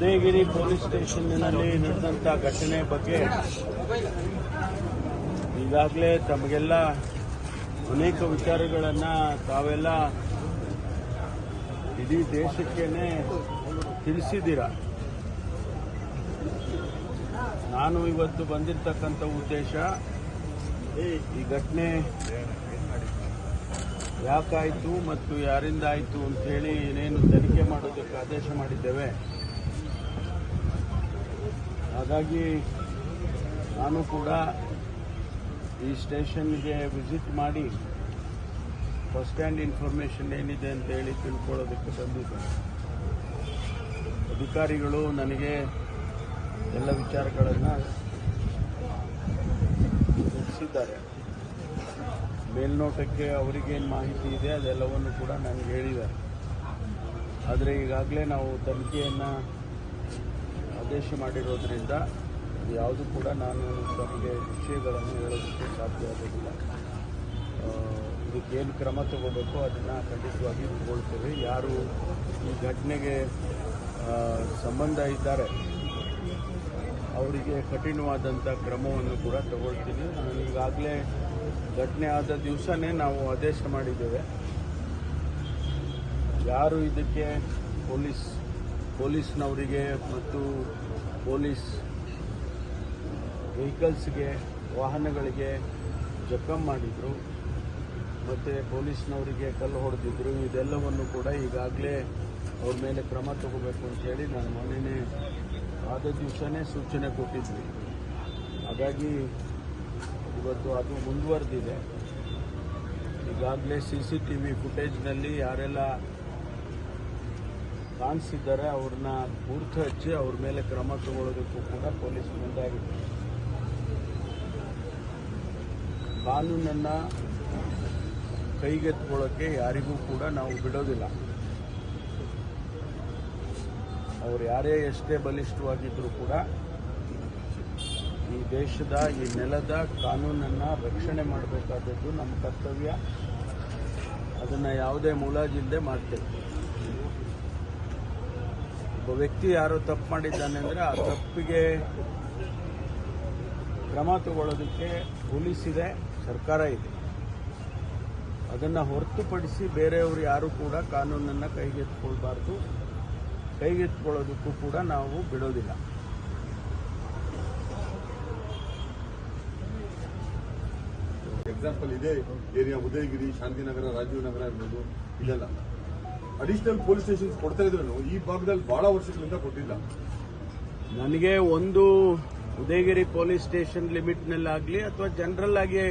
Udayagiri police ಸ್ಟೇಷನ್ನಲ್ಲಿ ನಡೆದಂಥ ಘಟನೆ ಬಗ್ಗೆ ಈಗಾಗಲೇ ತಮಗೆಲ್ಲ ಅನೇಕ ವಿಚಾರಗಳನ್ನು ತಾವೆಲ್ಲ ಇಡೀ ದೇಶಕ್ಕೇನೆ ತಿಳಿಸಿದ್ದೀರ? ನಾನು ಇವತ್ತು ಬಂದಿರತಕ್ಕಂಥ ಉದ್ದೇಶ ಈ ಘಟನೆ ಯಾಕಾಯಿತು ಮತ್ತು ಯಾರಿಂದ ಆಯಿತು ಅಂತ ಹೇಳಿ ಏನೇನು ತನಿಖೆ ಮಾಡೋದಕ್ಕೆ ಆದೇಶ ಮಾಡಿದ್ದೇವೆ. ಹಾಗಾಗಿ ನಾನು ಕೂಡ ಈ ಸ್ಟೇಷನ್ಗೆ ವಿಸಿಟ್ ಮಾಡಿ ಫಸ್ಟ್ ಹ್ಯಾಂಡ್ ಇನ್ಫಾರ್ಮೇಷನ್ ಏನಿದೆ ಅಂತ ಹೇಳಿ ತಿಳ್ಕೊಳ್ಳೋದಕ್ಕೆ ಬಂದಿದ್ದೆ. ಅಧಿಕಾರಿಗಳು ನನಗೆ ಎಲ್ಲ ವಿಚಾರಗಳನ್ನು ತಿಳಿಸಿದ್ದಾರೆ. ಮೇಲ್ನೋಟಕ್ಕೆ ಅವರಿಗೇನು ಮಾಹಿತಿ ಇದೆ ಅದೆಲ್ಲವನ್ನು ಕೂಡ ನನಗೆ ಹೇಳಿದ್ದಾರೆ. ಆದರೆ ಈಗಾಗಲೇ ನಾವು ತನಿಖೆಯನ್ನು ಆದೇಶ ಮಾಡಿರೋದ್ರಿಂದ ಯಾವುದು ಕೂಡ ನಾನು ತಮಗೆ ವಿಷಯಗಳನ್ನು ಹೇಳೋದಕ್ಕೆ ಸಾಧ್ಯ ಆಗೋದಿಲ್ಲ. ಇದಕ್ಕೇನು ಕ್ರಮ ತಗೋಬೇಕು ಅದನ್ನು ಖಂಡಿತವಾಗಿ ತಗೊಳ್ತೇವೆ. ಯಾರು ಈ ಘಟನೆಗೆ ಸಂಬಂಧ ಇದ್ದಾರೆ, ಅವರಿಗೆ ಕಠಿಣವಾದಂಥ ಕ್ರಮವನ್ನು ಕೂಡ ತಗೊಳ್ತೀನಿ. ನಾನು ಈಗಾಗಲೇ ಘಟನೆ ಆದ ದಿವಸನೇ ನಾವು ಆದೇಶ ಮಾಡಿದ್ದೇವೆ. ಯಾರು ಇದಕ್ಕೆ ಪೊಲೀಸ್ ಪೊಲೀಸ್ನವರಿಗೆ ಮತ್ತು ಪೊಲೀಸ್ ವೆಹಿಕಲ್ಸ್ಗೆ, ವಾಹನಗಳಿಗೆ ಜಖಂ ಮಾಡಿದರು. ಮತ್ತು ಪೊಲೀಸ್ನವರಿಗೆ ಕಲ್ಲು ಹೊಡೆದಿದ್ರು. ಇದೆಲ್ಲವನ್ನು ಕೂಡ ಈಗಾಗಲೇ ಅವ್ರ ಮೇಲೆ ಕ್ರಮ ತಗೋಬೇಕು ಅಂತೇಳಿ ನಾನು ಮೊನ್ನೆ ಆದ ದಿವಸನೇ ಸೂಚನೆ ಕೊಟ್ಟಿದ್ವಿ. ಹಾಗಾಗಿ ಇವತ್ತು ಅದು ಮುಂದುವರೆದಿದೆ. ಈಗಾಗಲೇ ಸಿ ಸಿ ಟಿ ವಿ ಫುಟೇಜ್ನಲ್ಲಿ ಯಾರೆಲ್ಲ ಕಾಣಿಸಿದ್ದಾರೆ ಅವ್ರನ್ನ ಗುರುತು ಹಚ್ಚಿ ಅವ್ರ ಮೇಲೆ ಕ್ರಮ ತಗೊಳ್ಳೋದಕ್ಕೂ ಕೂಡ ಪೊಲೀಸ್ ಮುಂದಾಗಿದೆ. ಕಾನೂನನ್ನು ಕೈಗೆತ್ಕೊಳ್ಳೋಕ್ಕೆ ಯಾರಿಗೂ ಕೂಡ ನಾವು ಬಿಡೋದಿಲ್ಲ. ಅವ್ರು ಯಾರೇ ಎಷ್ಟೇ ಬಲಿಷ್ಠವಾಗಿದ್ದರೂ ಕೂಡ ಈ ದೇಶದ, ಈ ನೆಲದ ಕಾನೂನನ್ನು ರಕ್ಷಣೆ ಮಾಡಬೇಕಾದದ್ದು ನಮ್ಮ ಕರ್ತವ್ಯ. ಅದನ್ನು ಯಾವುದೇ ಮುಲಾಜಿಲ್ಲದೆ ಮಾಡ್ತೇವೆ. ಒಬ್ಬ ವ್ಯಕ್ತಿ ಯಾರು ತಪ್ಪು ಮಾಡಿದ್ದಾನೆ ಅಂದರೆ ಆ ತಪ್ಪಿಗೆ ಕ್ರಮ ತಗೊಳ್ಳೋದಕ್ಕೆ ಪೊಲೀಸ್ ಇದೆ ಸರ್ಕಾರ ಇದೆ. ಅದನ್ನು ಹೊರತುಪಡಿಸಿ ಬೇರೆಯವರು ಯಾರು ಕೂಡ ಕಾನೂನನ್ನು ಕೈಗೆತ್ಕೊಳ್ಬಾರ್ದು ಕೈಗೆತ್ಕೊಳ್ಳೋದಕ್ಕೂ ಕೂಡ ನಾವು ಬಿಡೋದಿಲ್ಲ. ಎಕ್ಸಾಂಪಲ್ ಇದೆ, ಏರಿಯಾ ಉದಯಗಿರಿ, ಶಾಂತಿನಗರ, ರಾಜೀವ್ ನಗರ ಇರ್ಬೋದು ಇಲ್ಲೆಲ್ಲ. ಅಡಿಷನಲ್ ಪೊಲೀಸ್ ಸ್ಟೇಷನ್ಸ್ ಕೊಡ್ತಾ ಇದ್ರು ಈ ಭಾಗದಲ್ಲಿ ಬಹಳ ವರ್ಷಗಳಿಂದ ಕೊಟ್ಟಿಲ್ಲ. ನನಗೆ ಒಂದು ಉದಯಗಿರಿ ಪೊಲೀಸ್ ಸ್ಟೇಷನ್ ಲಿಮಿಟ್ನಲ್ಲಾಗಲಿ ಅಥವಾ ಜನರಲ್ ಆಗಿ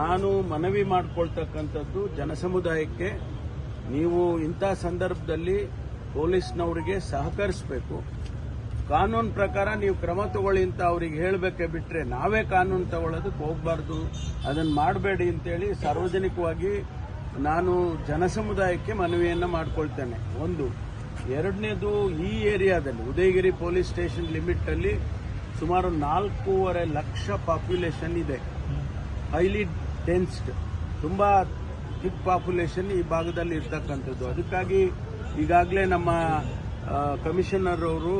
ನಾನು ಮನವಿ ಮಾಡಿಕೊಳ್ತಕ್ಕಂಥದ್ದು ಜನಸಮುದಾಯಕ್ಕೆ ನೀವು ಇಂಥ ಸಂದರ್ಭದಲ್ಲಿ ಪೊಲೀಸ್ನವರಿಗೆ ಸಹಕರಿಸಬೇಕು. ಕಾನೂನು ಪ್ರಕಾರ ನೀವು ಕ್ರಮ ತಗೊಳ್ಳಿ ಅಂತ ಅವ್ರಿಗೆ ಹೇಳಬೇಕೆ ಬಿಟ್ರೆ ನಾವೇ ಕಾನೂನು ತಗೊಳ್ಳೋದಕ್ಕೆ ಹೋಗಬಾರ್ದು. ಅದನ್ನು ಮಾಡಬೇಡಿ ಅಂತೇಳಿ ಸಾರ್ವಜನಿಕವಾಗಿ ನಾನು ಜನಸಮುದಾಯಕ್ಕೆ ಮನವಿಯನ್ನು ಮಾಡಿಕೊಳ್ತೇನೆ. ಒಂದು, ಎರಡನೇದು ಈ ಏರಿಯಾದಲ್ಲಿ, ಉದಯಗಿರಿ ಪೊಲೀಸ್ ಸ್ಟೇಷನ್ ಲಿಮಿಟಲ್ಲಿ ಸುಮಾರು ನಾಲ್ಕೂವರೆ ಲಕ್ಷ ಪಾಪ್ಯುಲೇಷನ್ ಇದೆ. ಹೈಲಿ ಡೆನ್ಸ್ಡ್, ತುಂಬ ಥಿಕ್ ಪಾಪ್ಯುಲೇಷನ್ ಈ ಭಾಗದಲ್ಲಿ ಇರ್ತಕ್ಕಂಥದ್ದು. ಅದಕ್ಕಾಗಿ ಈಗಾಗಲೇ ನಮ್ಮ ಕಮಿಷನರ್ ಅವರು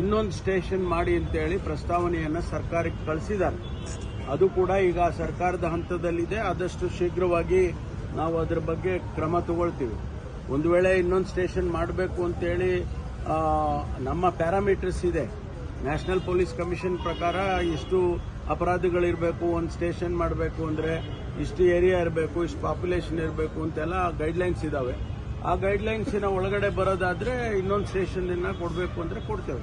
ಇನ್ನೊಂದು ಸ್ಟೇಷನ್ ಮಾಡಿ ಅಂತೇಳಿ ಪ್ರಸ್ತಾವನೆಯನ್ನು ಸರ್ಕಾರಕ್ಕೆ ಕಳಿಸಿದ್ದಾರೆ. ಅದು ಕೂಡ ಈಗ ಸರ್ಕಾರದ ಹಂತದಲ್ಲಿದೆ. ಆದಷ್ಟು ಶೀಘ್ರವಾಗಿ ನಾವು ಅದರ ಬಗ್ಗೆ ಕ್ರಮ ತಗೊಳ್ತೀವಿ. ಒಂದು ವೇಳೆ ಇನ್ನೊಂದು ಸ್ಟೇಷನ್ ಮಾಡಬೇಕು ಅಂತೇಳಿ ನಮ್ಮ ಪ್ಯಾರಾಮೀಟರ್ಸ್ ಇದೆ. ನ್ಯಾಷನಲ್ ಪೊಲೀಸ್ ಕಮಿಷನ್ ಪ್ರಕಾರ ಇಷ್ಟು ಅಪರಾಧಿಗಳಿರಬೇಕು, ಒಂದು ಸ್ಟೇಷನ್ ಮಾಡಬೇಕು ಅಂದರೆ ಇಷ್ಟು ಏರಿಯಾ ಇರಬೇಕು, ಇಷ್ಟು ಪಾಪ್ಯುಲೇಷನ್ ಇರಬೇಕು ಅಂತೆಲ್ಲ ಗೈಡ್ಲೈನ್ಸ್ ಇದಾವೆ. ಆ ಗೈಡ್ಲೈನ್ಸಿನ ಒಳಗಡೆ ಬರೋದಾದ್ರೆ ಇನ್ನೊಂದು ಸ್ಟೇಷನ್ ಕೊಡಬೇಕು ಅಂದರೆ ಕೊಡ್ತೇವೆ.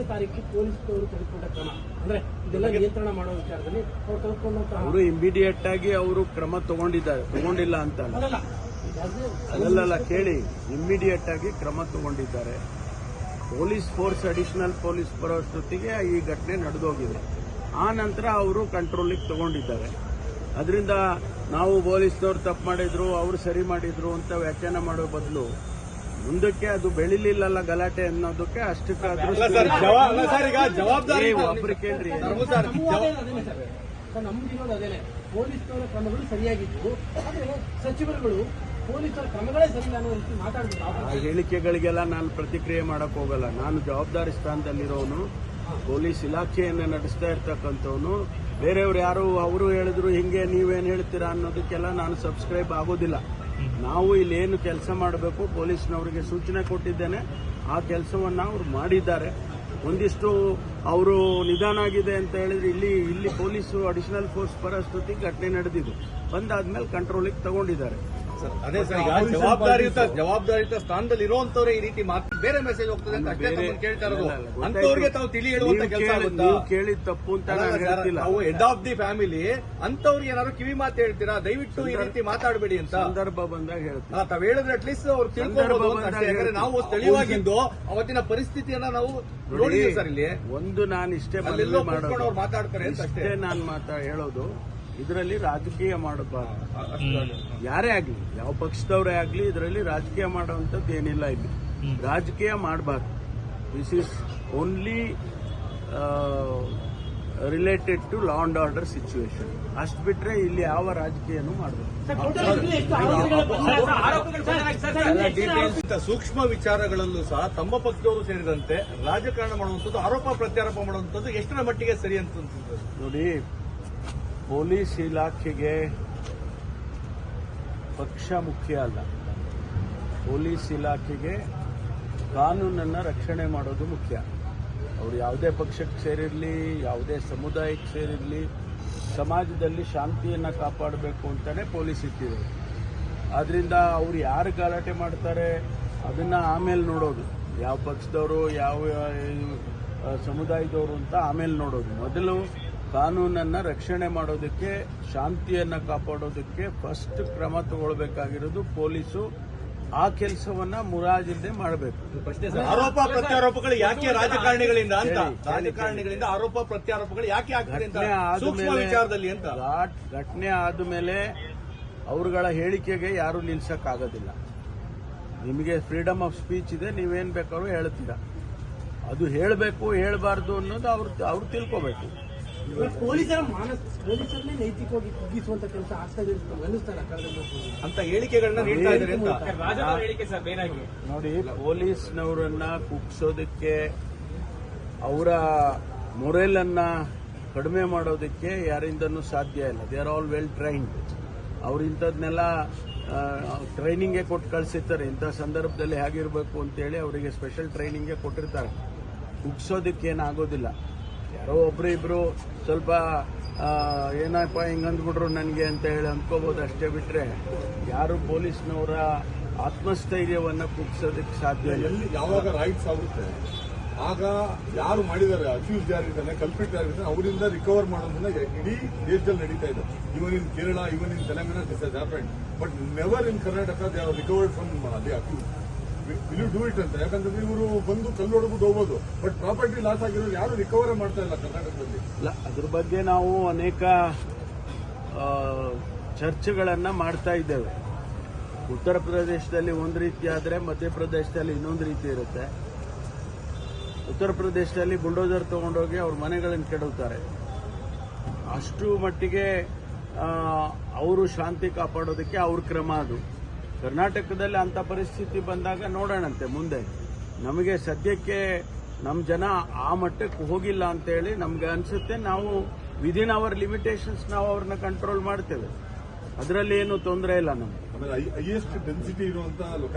ಹತ್ತನೇ ತೆಗೆದುಕೊಂಡ ಕ್ರಮ. ಅಂದ್ರೆ ಇದೆಲ್ಲ ನಿಯಂತ್ರಣ ಮಾಡೋ ವಿಚಾರದಲ್ಲಿ ಅವ್ರು ತೆಗೆದುಕೊಂಡಂತ ಅವರು ಇಮಿಡಿಯೇಟ್ ಆಗಿ ಅವರು ಕ್ರಮ ತಗೊಂಡಿದ್ದಾರೆ. ತಗೊಂಡಿಲ್ಲ ಅಂತ ಅಲ್ಲ. ಅಲ್ಲಲ್ಲ ಕೇಳಿ. ಇಮ್ಮಿಡಿಯೇಟ್ ಆಗಿ ಕ್ರಮ ತಗೊಂಡಿದ್ದಾರೆ. ಪೊಲೀಸ್ ಫೋರ್ಸ್ ಅಡಿಷನಲ್ ಪೊಲೀಸ್ ಬರೋಷ್ಟೊತ್ತಿಗೆ ಈ ಘಟನೆ ನಡೆದೋಗಿದೆ. ಆ ನಂತರ ಅವರು ಕಂಟ್ರೋಲಿಗೆ ತಗೊಂಡಿದ್ದಾರೆ. ಅದರಿಂದ ನಾವು ಪೊಲೀಸ್ನವ್ರು ತಪ್ಪು ಮಾಡಿದ್ರು ಅವರು ಸರಿ ಮಾಡಿದ್ರು ಅಂತ ವ್ಯಾಖ್ಯಾನ ಮಾಡೋ ಬದಲು ಮುಂದಕ್ಕೆ ಅದು ಬೆಳಿಲಿಲ್ಲಲ್ಲ ಗಲಾಟೆ ಅನ್ನೋದಕ್ಕೆ ಅಷ್ಟಕ್ಕಾದ್ರೂ ಜವಾಬ್ದಾರಿ ಒಬ್ರು ಕೇಳ್ರಿ ಅದೇನೆ ಪೊಲೀಸ್ನವರ ಕ್ರಮಗಳು ಸರಿಯಾಗಿತ್ತು ಆದ್ರೆ ಸಚಿವರುಗಳು ಪೊಲೀಸರ ಕ್ರಮಗಳೇ ಸರಿ ಅನ್ನೋ ರೀತಿ ಆ ಹೇಳಿಕೆಗಳಿಗೆಲ್ಲ ನಾನು ಪ್ರತಿಕ್ರಿಯೆ ಮಾಡಕ್ ಹೋಗಲ್ಲ. ನಾನು ಜವಾಬ್ದಾರಿ ಸ್ಥಾನದಲ್ಲಿರೋನು ಪೊಲೀಸ್ ಇಲಾಖೆಯನ್ನು ನಡೆಸ್ತಾ ಇರ್ತಕ್ಕಂಥವನು. ಬೇರೆಯವ್ರು ಯಾರು ಅವರು ಹೇಳಿದ್ರು ಹಿಂಗೆ ನೀವೇನು ಹೇಳ್ತೀರಾ ಅನ್ನೋದಕ್ಕೆಲ್ಲ ನಾನು ಸಬ್ಸ್ಕ್ರೈಬ್ ಆಗೋದಿಲ್ಲ. ನಾವು ಇಲ್ಲಿ ಏನು ಕೆಲಸ ಮಾಡಬೇಕು, ಪೊಲೀಸ್ನವರಿಗೆ ಸೂಚನೆ ಕೊಟ್ಟಿದ್ದೇನೆ. ಆ ಕೆಲಸವನ್ನ ಅವರು ಮಾಡಿದ್ದಾರೆ. ಒಂದಿಷ್ಟು ಅವರು ನಿಧಾನ ಆಗಿದೆ ಅಂತ ಹೇಳಿದ್ರೆ ಇಲ್ಲಿ ಇಲ್ಲಿ ಪೊಲೀಸು ಅಡಿಷನಲ್ ಫೋರ್ಸ್ ಬರೋಷ್ಟೊತ್ತಿಗೆ ಘಟನೆ ನಡೆದಿದೆ. ಬಂದಾದ್ಮೇಲೆ ಕಂಟ್ರೋಲಿಗೆ ತಗೊಂಡಿದ್ದಾರೆ. ಅದೇ ಸರ್ ಈಗ ಜವಾಬ್ದಾರಿಯುತ ಜವಾಬ್ದಾರಿಯುತ ಸ್ಥಾನದಲ್ಲಿ ಇರುವಂತವ್ರೆ ಈ ರೀತಿ ಮಾತು ಬೇರೆ ಮೆಸೇಜ್ ಹೋಗ್ತದೆ ಅಂತ ಅಷ್ಟೇ ತಮ್ಮನ್ನು ಕೇಳ್ತಾ ಇರೋದು. ಅಂತವ್ರಿಗೆ ತಾವು ತಿಳಿ ಹೇಳುವಂತ ಕೆಲಸ ಆಗುತ್ತಾ? ಕೇಳಿದ ತಪ್ಪು ಅಂತ ನಾವು ಹೆಡ್ ಆಫ್ ದಿ ಫ್ಯಾಮಿಲಿ ಅಂತವ್ರಿಗೆ ಏನಾದ್ರು ಕಿವಿ ಮಾತು ಹೇಳ್ತೀರಾ? ದಯವಿಟ್ಟು ಈ ರೀತಿ ಮಾತಾಡಬೇಡಿ ಅಂತ. ಸಂದರ್ಭ ಬಂದಾಗ ಹೇಳ್ತಾ ತಾವ್ ಹೇಳಿದ್ರೆ ಅಟ್ಲೀಸ್ಟ್ ಅವ್ರು ತಿಳ್ಕೊಬಹುದು ಅಂತ ಅಷ್ಟೇ. ಯಾಕಂದ್ರೆ ನಾವು ಸ್ಥಳೀಯವಾಗಿದ್ದು ಅವತ್ತಿನ ಪರಿಸ್ಥಿತಿಯನ್ನ ನಾವು ನೋಡಿದ್ವಿ ಸರ್ ಇಲ್ಲಿ. ಒಂದು ನಾನು ಇಷ್ಟೇ ಅವ್ರು ಮಾತಾಡ್ತಾರೆ ಅಂತ ಅಷ್ಟೇ. ನಾನು ಮಾತಾ ಹೇಳೋದು. ಇದರಲ್ಲಿ ರಾಜಕೀಯ ಮಾಡಬಾರ್ದು ಯಾರೇ ಆಗ್ಲಿ ಯಾವ ಪಕ್ಷದವರೇ ಆಗ್ಲಿ ಇದರಲ್ಲಿ ರಾಜಕೀಯ ಮಾಡುವಂತದ್ದು ಏನಿಲ್ಲ ಇಲ್ಲಿ. ರಾಜಕೀಯ ಮಾಡಬಾರ್ದು. This is only related to law and order situation ಅಷ್ಟು ಬಿಟ್ರೆ ಇಲ್ಲಿ ಯಾವ ರಾಜಕೀಯನೂ ಮಾಡಬಹುದು ಸೂಕ್ಷ್ಮ ವಿಚಾರಗಳಲ್ಲೂ ಸಹ ತಮ್ಮ ಪಕ್ಷದವರು ಸೇರಿದಂತೆ ರಾಜಕಾರಣ ಮಾಡುವಂಥದ್ದು ಆರೋಪ ಪ್ರತ್ಯಾರೋಪ ಮಾಡುವಂಥದ್ದು ಎಷ್ಟರ ಮಟ್ಟಿಗೆ ಸರಿ ಅಂತ ಅನ್ಸುತ್ತೆ? ನೋಡಿ ಪೊಲೀಸ್ ಇಲಾಖೆಗೆ ಪಕ್ಷ ಮುಖ್ಯ ಅಲ್ಲ. ಪೊಲೀಸ್ ಇಲಾಖೆಗೆ ಕಾನೂನನ್ನು ರಕ್ಷಣೆ ಮಾಡೋದು ಮುಖ್ಯ. ಅವರು ಯಾವುದೇ ಪಕ್ಷಕ್ಕೆ ಸೇರಿರಲಿ, ಯಾವುದೇ ಸಮುದಾಯಕ್ಕೆ ಸೇರಿರಲಿ, ಸಮಾಜದಲ್ಲಿ ಶಾಂತಿಯನ್ನು ಕಾಪಾಡಬೇಕು ಅಂತಲೇ ಪೊಲೀಸ್ ಇಟ್ಟಿರೋದು ಆದ್ರಿಂದ ಅವ್ರು ಯಾರು ಗಲಾಟೆ ಮಾಡ್ತಾರೆ ಅದನ್ನ ಆಮೇಲೆ ನೋಡೋದು. ಯಾವ ಪಕ್ಷದವರು, ಯಾವ ಸಮುದಾಯದವರು ಅಂತ ಆಮೇಲೆ ನೋಡೋದು. ಮೊದಲು ಕಾನೂನನ್ನ ರಕ್ಷಣೆ ಮಾಡೋದಕ್ಕೆ ಶಾಂತಿಯನ್ನ ಕಾಪಾಡೋದಕ್ಕೆ ಫಸ್ಟ್ ಕ್ರಮ ತಗೊಳ್ಬೇಕಾಗಿರೋದು ಪೊಲೀಸು. ಆ ಕೆಲಸವನ್ನ ಮುರಾಜಿಲ್ಲದೆ ಮಾಡಬೇಕು. ಆರೋಪ ಪ್ರತ್ಯಾರೋಪಗಳು ಯಾಕೆ ರಾಜಕಾರಣಿಗಳಿಂದ ಅಂತ? ರಾಜಕಾರಣಿಗಳಿಂದ ಆರೋಪ ಪ್ರತ್ಯಾರೋಪಗಳು ಯಾಕೆ ಆಗ್ತದೆ ವಿಚಾರದಲ್ಲಿ ಅಂತ. ಘಾಟ್- ಘಟನೆ ಆದ್ಮೇಲೆ ಅವರುಗಳ ಹೇಳಿಕೆಗೆ ಯಾರು ನಿಲ್ಸಕ್ಕಾಗೋದಿಲ್ಲ. ನಿಮಗೆ ಫ್ರೀಡಮ್ ಆಫ್ ಸ್ಪೀಚ್ ಇದೆ ನೀವೇನು ಬೇಕಾದ್ರೂ ಹೇಳ್ತೀರಾ. ಅದು ಹೇಳಬೇಕು ಹೇಳಬಾರ್ದು ಅನ್ನೋದು ಅವ್ರು ಅವ್ರು ತಿಳ್ಕೋಬೇಕು. ಪೊಲೀಸರ ಮಾನಸ ಪೊಲೀಸರನ್ನೇ ನೈತಿಕವಾಗಿ ಕುಗ್ಗಿಸುವಂತ ಕೆಲಸ ಆಗ್ತಾ ಇದೆ ಅಂತ ಅನ್ನಿಸ್ತಾರೆ ಕಳೆದ ಅಂತ ಹೇಳಿಕೆಗಳನ್ನ ನೀಡ್ತಾ ಇದ್ದಾರೆ ಅಂತ. ನೋಡಿ ಪೊಲೀಸ್ನವರನ್ನ ಕುಗ್ಸೋದಕ್ಕೆ ಅವರ ಮೊರೆಲನ್ನ ಕಡಿಮೆ ಮಾಡೋದಕ್ಕೆ ಯಾರಿಂದನೂ ಸಾಧ್ಯ ಇಲ್ಲ. They are all well trained ಅವ್ರು ಇಂಥದ್ನೆಲ್ಲ ಟ್ರೈನಿಂಗ್ಗೆ ಕೊಟ್ಟು ಕಳಿಸಿರ್ತಾರೆ. ಇಂಥ ಸಂದರ್ಭದಲ್ಲಿ ಹೇಗಿರಬೇಕು ಅಂತೇಳಿ ಅವರಿಗೆ ಸ್ಪೆಷಲ್ ಟ್ರೈನಿಂಗೇ ಕೊಟ್ಟಿರ್ತಾರೆ. ಕುಗ್ಸೋದಕ್ಕೆ ಏನಾಗೋದಿಲ್ಲ. ಯಾರೋ ಒಬ್ರು ಇಬ್ರು ಸ್ವಲ್ಪ ಏನಪ್ಪ ಹಿಂಗೆ ಅಂದ್ಬಿಟ್ರು ನನಗೆ ಅಂತ ಹೇಳಿ ಅಂದ್ಕೋಬೋದು ಅಷ್ಟೇ ಬಿಟ್ರೆ, ಯಾರು ಪೊಲೀಸ್ನವರ ಆತ್ಮಸ್ಥೈರ್ಯವನ್ನ ಕುಗ್ಸೋದಕ್ಕೆ ಸಾಧ್ಯ ಎಲ್ಲಿ ಯಾವಾಗ ರೈಟ್ಸ್ ಆಗುತ್ತೆ, ಆಗ ಯಾರು ಮಾಡಿದ್ದಾರೆ ಅಕ್ಯೂಸ್ ಯಾರಿದ್ದಾನೆ ಕಲ್ಪಿಟ್ ಯಾರಿದ್ದಾನೆ ಅವರಿಂದ ರಿಕವರ್ ಮಾಡೋದನ್ನ ಇಡೀ ದೇಶದಲ್ಲಿ ನಡೀತಾ ಇದೆ. Even in Kerala even in Telangana this but never in Karnataka they are recovered from the accuse will do it ಅಂತ. ಯಾಕಂದ್ರೆ ಇವರು ಬಂದು ಕಲ್ಲೊಡಗು ಹೋಗ್ಬೋದು. ಬಟ್ ಪ್ರಾಪರ್ಟಿ ಲಾಸ್ ಆಗಿರೋರು ಯಾರು ರಿಕವರ್ ಮಾಡ್ತಾ ಇಲ್ಲ ಕರ್ನಾಟಕದಲ್ಲಿ. ಇಲ್ಲ, ಅದ್ರ ಬಗ್ಗೆ ನಾವು ಅನೇಕ ಚರ್ಚೆಗಳನ್ನು ಮಾಡ್ತಾ ಇದ್ದೇವೆ. ಉತ್ತರ ಪ್ರದೇಶದಲ್ಲಿ ಒಂದು ರೀತಿ ಆದರೆ ಮಧ್ಯಪ್ರದೇಶದಲ್ಲಿ ಇನ್ನೊಂದು ರೀತಿ ಇರುತ್ತೆ. ಉತ್ತರ ಪ್ರದೇಶದಲ್ಲಿ ಬುಲ್ಡೋಸರ್ ತಗೊಂಡೋಗಿ ಅವ್ರ ಮನೆಗಳನ್ನು ಕೆಡವುತ್ತಾರೆ ಅಷ್ಟು ಮಟ್ಟಿಗೆ ಅವರು ಶಾಂತಿ ಕಾಪಾಡೋದಕ್ಕೆ ಅವ್ರ ಕ್ರಮ ಅದು. ಕರ್ನಾಟಕದಲ್ಲಿ ಅಂಥ ಪರಿಸ್ಥಿತಿ ಬಂದಾಗ ನೋಡೋಣಂತೆ ಮುಂದೆ. ನಮಗೆ ಸದ್ಯಕ್ಕೆ ನಮ್ಮ ಜನ ಆ ಮಟ್ಟಕ್ಕೆ ಹೋಗಿಲ್ಲ ಅಂತೇಳಿ ನಮ್ಗೆ ಅನ್ಸುತ್ತೆ. ನಾವು ವಿದಿನ್ ಅವರ್ ಲಿಮಿಟೇಷನ್ಸ್ ನಾವು ಅವ್ರನ್ನ ಕಂಟ್ರೋಲ್ ಮಾಡ್ತೇವೆ. ಅದರಲ್ಲಿ ಏನು ತೊಂದರೆ ಇಲ್ಲ ನಮ್ಗೆ.